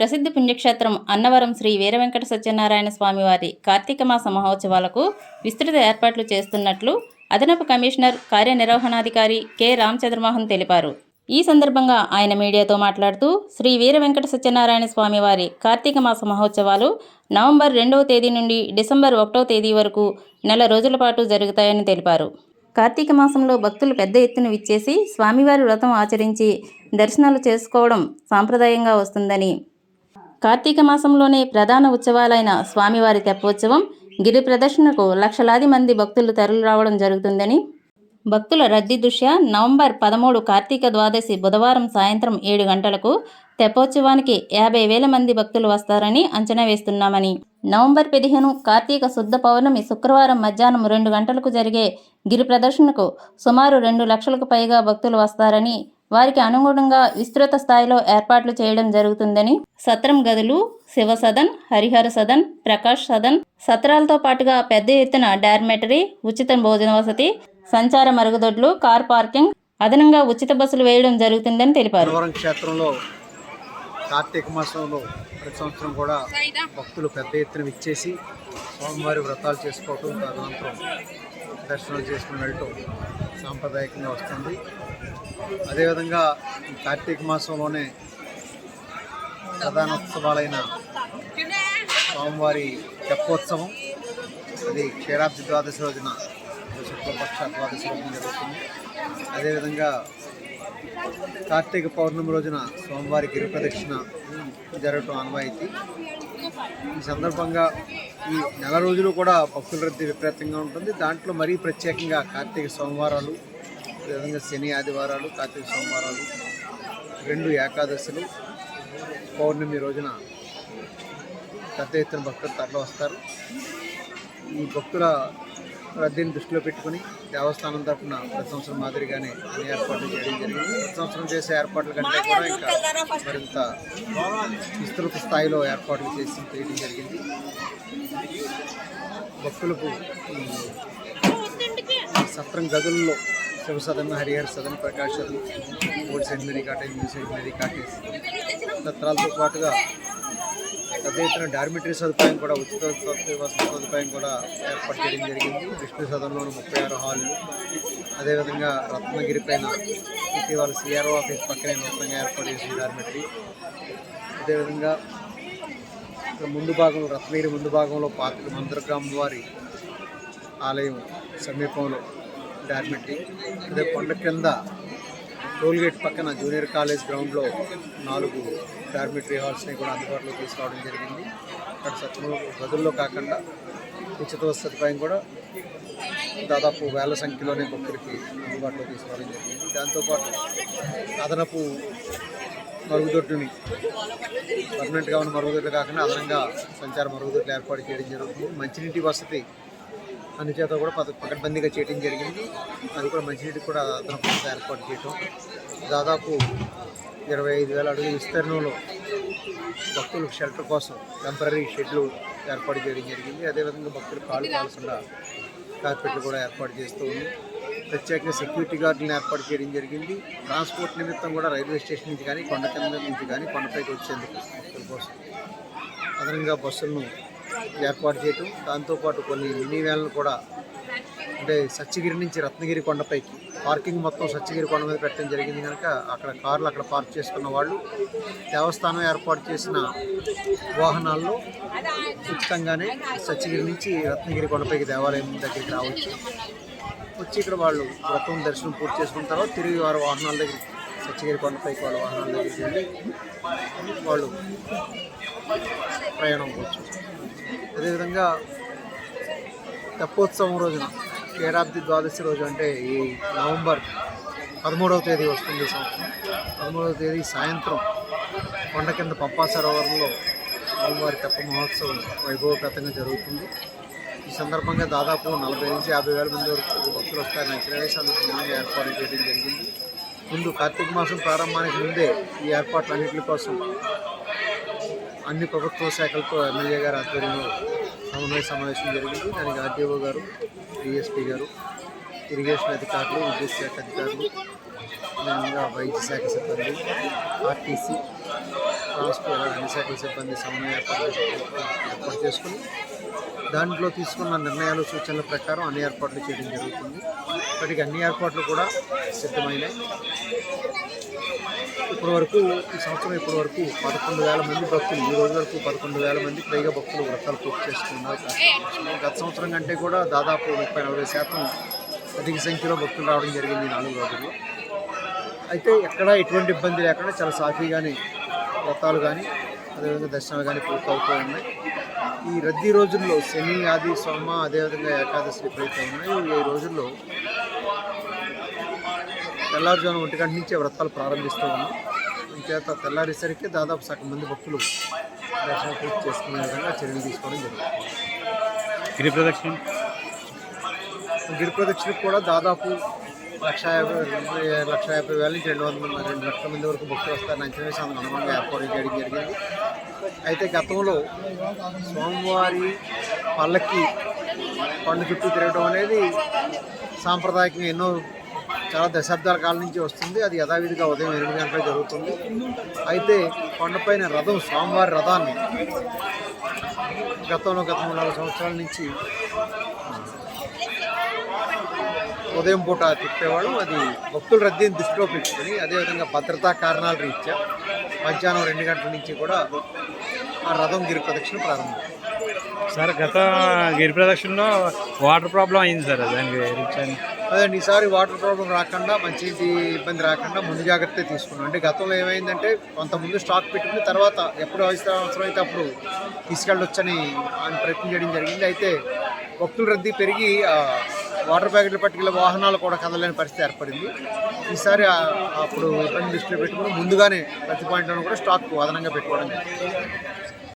ప్రసిద్ధ పుణ్యక్షేత్రం అన్నవరం శ్రీ వీరవెంకట సత్యనారాయణ స్వామివారి కార్తీక మాస మహోత్సవాలకు విస్తృత ఏర్పాట్లు చేస్తున్నట్లు అదనపు కమిషనర్ కార్యనిర్వహణాధికారి కె. రామచంద్రమోహన్ తెలిపారు. ఈ సందర్భంగా ఆయన మీడియాతో మాట్లాడుతూ శ్రీ వీర వెంకట సత్యనారాయణ స్వామివారి కార్తీక మాస మహోత్సవాలు నవంబర్ రెండవ తేదీ నుండి డిసెంబర్ ఒకటవ తేదీ వరకు నెల రోజుల పాటు జరుగుతాయని తెలిపారు. కార్తీక మాసంలో భక్తులు పెద్ద ఎత్తున విచ్చేసి స్వామివారి వ్రతం ఆచరించి దర్శనాలు చేసుకోవడం సాంప్రదాయంగా వస్తుందని కార్తీక మాసంలోనే ప్రధాన ఉత్సవాలైన స్వామివారి తెప్పోత్సవం గిరి ప్రదర్శనకు లక్షలాది మంది భక్తులు తరలి రావడం జరుగుతుందని భక్తుల రద్దీ దృష్ట్యా నవంబర్ పదమూడు కార్తీక ద్వాదశి బుధవారం సాయంత్రం ఏడు గంటలకు తెప్పోత్సవానికి యాభై వేల మంది భక్తులు వస్తారని అంచనా వేస్తున్నామని. నవంబర్ పదిహేను కార్తీక శుద్ధ పౌర్ణమి శుక్రవారం మధ్యాహ్నం రెండు గంటలకు జరిగే గిరి ప్రదర్శనకు సుమారు రెండు లక్షలకు పైగా భక్తులు వస్తారని వారికి అనుగుణంగా విస్తృత స్థాయిలో ఏర్పాట్లు చేయడం జరుగుతుందని సత్రం గదులు శివ సదన్ హరిహర సదన్ ప్రకాష్ సదన్ సత్రాలతో పాటుగా పెద్ద ఎత్తున డార్మెటరీ ఉచిత భోజన వసతి సంచార మరుగుదొడ్లు కార్ పార్కింగ్ అదనంగా ఉచిత బస్సులు వేయడం జరుగుతుందని తెలిపారు. క్షేత్రంలో కార్తీక మాసంలో ప్రతి సంవత్సరం కూడా భక్తులు పెద్ద ఎత్తున విచ్చేసి స్వామివారి వ్రతాలు చేసుకోవటం తదనంతరం దర్శనాలు చేసుకుని వెళ్ళటం సాంప్రదాయకంగా వస్తుంది. అదేవిధంగా కార్తీక మాసంలోనే ప్రధానోత్సవాలైన స్వామివారి తెప్పోత్సవం. అది క్షీరాబ్ది ద్వాదశి రోజున శుక్లపక్ష ద్వాదశి రోజున జరుగుతుంది. అదేవిధంగా కార్తీక పౌర్ణమి రోజున స్వామివారి గిరి ప్రదక్షిణ జరగటం ఆనవాయితీ. ఈ సందర్భంగా ఈ నెల రోజులు కూడా భక్తుల రద్దీ విపరీతంగా ఉంటుంది. దాంట్లో మరీ ప్రత్యేకంగా కార్తీక సోమవారాలు విధంగా శని ఆదివారాలు కార్తీక సోమవారాలు రెండు ఏకాదశులు పౌర్ణమి రోజున పెద్ద ఎత్తున భక్తులు తరలి వస్తారు ఈ భక్తుల రద్దీని దృష్టిలో పెట్టుకుని దేవస్థానం తరఫున ప్రతి సంవత్సరం మాదిరిగానే అన్ని ఏర్పాట్లు చేయడం జరిగింది. ప్రతి సంవత్సరం చేసే ఏర్పాట్ల కంటే కూడా ఇంకా మరింత విస్తృత స్థాయిలో ఏర్పాట్లు చేసి చేయడం జరిగింది. భక్తులకు సత్రం గదుల్లో Shiva Sadan Harihara Sadan Prakash Sadan old Saint Mary cottage new Saint Mary cottage సత్రాలతో పాటుగా పెద్ద ఎత్తున డార్మిటరీ సదుపాయం కూడా ఉచిత సదుపాయం కూడా ఏర్పాటు చేయడం జరిగింది. విష్ణు సదనంలోని ముప్పై ఆరు హాళ్ళు. అదేవిధంగా రత్నగిరి పైన ఇటీవల సిఆర్ఓ ఆఫీస్ పక్కనే నూతనంగా ఏర్పాటు చేసిన డార్మిటరీ. అదేవిధంగా ముందు భాగంలో రత్నగిరి ముందు భాగంలో పాతిక మంత్రగ్రామం వారి ఆలయం సమీపంలో డార్మిటరీ. అదే కొండ కింద టోల్గేట్ పక్కన జూనియర్ కాలేజ్ గ్రౌండ్లో నాలుగు డార్మిటరీ హాల్స్ని కూడా అందుబాటులో తీసుకురావడం జరిగింది. అక్కడ గదుల్లో కాకుండా ఉచిత సదుపాయం కూడా దాదాపు వేల సంఖ్యలోనే భక్తులకి అందుబాటులో తీసుకురావడం జరిగింది. దాంతోపాటు అదనపు మరుగుదొడ్డుని పర్మనెంట్గా ఉన్న మరుగుదొడ్లు కాకుండా అదనంగా సంచార మరుగుదొడ్లు ఏర్పాటు చేయడం జరుగుతుంది. మంచినీటి వసతి అన్ని చేత కూడా పద పకడ్బందీగా చేయడం జరిగింది. అది కూడా మంచినీటికి కూడా అదనపు ఏర్పాటు చేయటం దాదాపు ఇరవై ఐదు వేల అడుగుల విస్తీర్ణంలో భక్తులు షెల్టర్ కోసం టెంపరీ షెడ్లు ఏర్పాటు చేయడం జరిగింది. అదేవిధంగా భక్తులు కాలు కాల్సిన కార్పెట్లు కూడా ఏర్పాటు చేస్తూ ఉంది. ప్రత్యేకంగా సెక్యూరిటీ గార్డులను ఏర్పాటు చేయడం జరిగింది. ట్రాన్స్పోర్ట్ నిమిత్తం కూడా రైల్వే స్టేషన్ నుంచి కానీ కొండ కింద నుంచి కానీ కొండపైకి వచ్చేందుకు భక్తుల కోసం అదనంగా బస్సులను ఏర్పాటు చేయటం. దాంతోపాటు కొన్ని మినీ వ్యాన్లు కూడా అంటే సత్యగిరి నుంచి రత్నగిరి కొండపైకి పార్కింగ్ మొత్తం సత్యగిరి కొండ మీద పెట్టడం జరిగింది కనుక అక్కడ కార్లు అక్కడ పార్క్ చేసుకున్న వాళ్ళు దేవస్థానం ఏర్పాటు చేసిన వాహనాల్లో ఉచితంగానే సత్యగిరి నుంచి రత్నగిరి కొండపైకి దేవాలయం దగ్గరికి రావచ్చు. వచ్చి ఇక్కడ వాళ్ళు వ్రతం దర్శనం పూర్తి చేసుకున్న తర్వాత తిరిగి వారి వాహనాల దగ్గరికి సత్యగిరి కొండపైకి వాళ్ళ వాహనాల దగ్గరికి వెళ్ళి వాళ్ళు ప్రయాణం అవ్వచ్చు అదేవిధంగా తెప్పోత్సవం రోజున క్షీరాబ్ది ద్వాదశి రోజు అంటే ఈ నవంబర్ పదమూడవ తేదీ వస్తుంది ఈ సంవత్సరం. పదమూడవ తేదీ సాయంత్రం కొండ కింద పంపా సరోవరంలో స్వామివారి తెప్ప మహోత్సవం వైభవగతంగా జరుగుతుంది. ఈ సందర్భంగా దాదాపు నలభై నుంచి యాభై వేల మంది వరకు భక్తులు వస్తారని అంచనా వేసి ఏర్పాటు చేయడం జరిగింది. ముందు కార్తీక మాసం ప్రారంభానికి ముందే ఈ ఏర్పాట్లన్నింటి కోసం అన్ని ప్రభుత్వ శాఖలతో ఎమ్మెల్యే గారి ఆధ్వర్యంలో సమన్వయ సమావేశం జరిగింది. దానికి ఆర్డీఓ గారు డిఎస్పీ గారు ఇరిగేషన్ అధికారులు విద్యుత్ శాఖ అధికారులు అదేవిధంగా వైద్య శాఖ సిబ్బంది ఆర్టీసీ ట్రాన్స్పోర్ట్ అన్ని శాఖల సిబ్బంది సమన్వయ ఏర్పాటు చేసుకుని- దాంట్లో తీసుకున్న నిర్ణయాలు సూచనల ప్రకారం అన్ని ఏర్పాట్లు చేయడం జరుగుతుంది. ఇప్పటికి అన్ని ఏర్పాట్లు కూడా సిద్ధమైనాయి. ఇప్పటి వరకు ఈ సంవత్సరం ఇప్పటి వరకు పదకొండు వేల మంది భక్తులు ఈ రోజు వరకు పదకొండు వేల మంది పైగా భక్తులు వ్రతాలు పూర్తి చేసుకున్నారు. గత సంవత్సరం కంటే కూడా దాదాపు ముప్పై నలభై శాతం అధిక సంఖ్యలో భక్తులు రావడం జరిగింది ఈ నాలుగు రోజుల్లో. అయితే ఎక్కడ ఎటువంటి ఇబ్బంది లేకుండా చాలా సాఫీగానే వ్రతాలు కానీ అదేవిధంగా దర్శనాలు కానీ పూర్తవుతూ ఉన్నాయి. ఈ రద్దీ రోజుల్లో శని ఆది సోమ అదేవిధంగా ఏకాదశి ఎప్పుడైతే ఉన్నాయో ఈ రోజుల్లో తెల్లారుజామున ఒంటి గంట నుంచే వ్రతాలు ప్రారంభిస్తూ ఉన్నాం. ఇంకేత తెల్లారేసరికి దాదాపు సగం మంది భక్తులు దర్శనం పూర్తి చేసుకునే విధంగా చర్యలు తీసుకోవడం జరుగుతుంది. గిరి ప్రదక్షిణ? గిరి ప్రదక్షిణకు కూడా దాదాపు లక్ష యాభై లక్ష యాభై వేల నుంచి రెండు వందల మంది రెండు లక్షల మంది వరకు భక్తులు వస్తారని అంచనా వేసి అందుకు అనుగుణంగా ఏర్పాటు చేయడం జరిగింది. అయితే గతంలో స్వామివారి పల్లకి కొండ చుట్టూ తిరగడం అనేది సాంప్రదాయకంగా ఎన్నో చాలా దశాబ్దాల కాలం నుంచి వస్తుంది. అది యథావిధిగా ఉదయం ఎనిమిది గంటలకు జరుగుతుంది. అయితే కొండపైన రథం స్వామివారి రథాన్ని గతంలో గత మూడు నాలుగు సంవత్సరాల నుంచి ఉదయం పూట తిప్పేవాళ్ళం. అది భక్తుల రద్దీని దృష్టిలో పెట్టుకుని అదేవిధంగా భద్రతా కారణాల రీత్యా మధ్యాహ్నం రెండు గంటల నుంచి కూడా ఆ రథం గిరి ప్రదక్షిణ ప్రారంభం సార్ గత గిరి ప్రదక్షిణలో వాటర్ ప్రాబ్లం అయింది సార్ దానికి అదండి అదే ఈసారి వాటర్ ప్రాబ్లం రాకుండా మంచి ఇబ్బంది రాకుండా ముందు జాగ్రత్త తీసుకున్నాం. అంటే గతంలో ఏమైందంటే కొంత ముందు స్టాక్ పెట్టుకుని తర్వాత ఎప్పుడు అవసరం అవసరం అయితే అప్పుడు తీసుకెళ్ళొచ్చని ఆయన ప్రయత్నం చేయడం జరిగింది. అయితే భక్తుల రద్దీ పెరిగి వాటర్ ప్యాకెట్లు పట్టుకెళ్ళే వాహనాలు కూడా కదలేని పరిస్థితి ఏర్పడింది. ఈసారి అప్పుడు ఇబ్బంది దృష్టిలో పెట్టుకుని ముందుగానే ప్రతి పాయింట్లోనూ కూడా స్టాక్ అదనంగా పెట్టుకోవడం జరిగింది.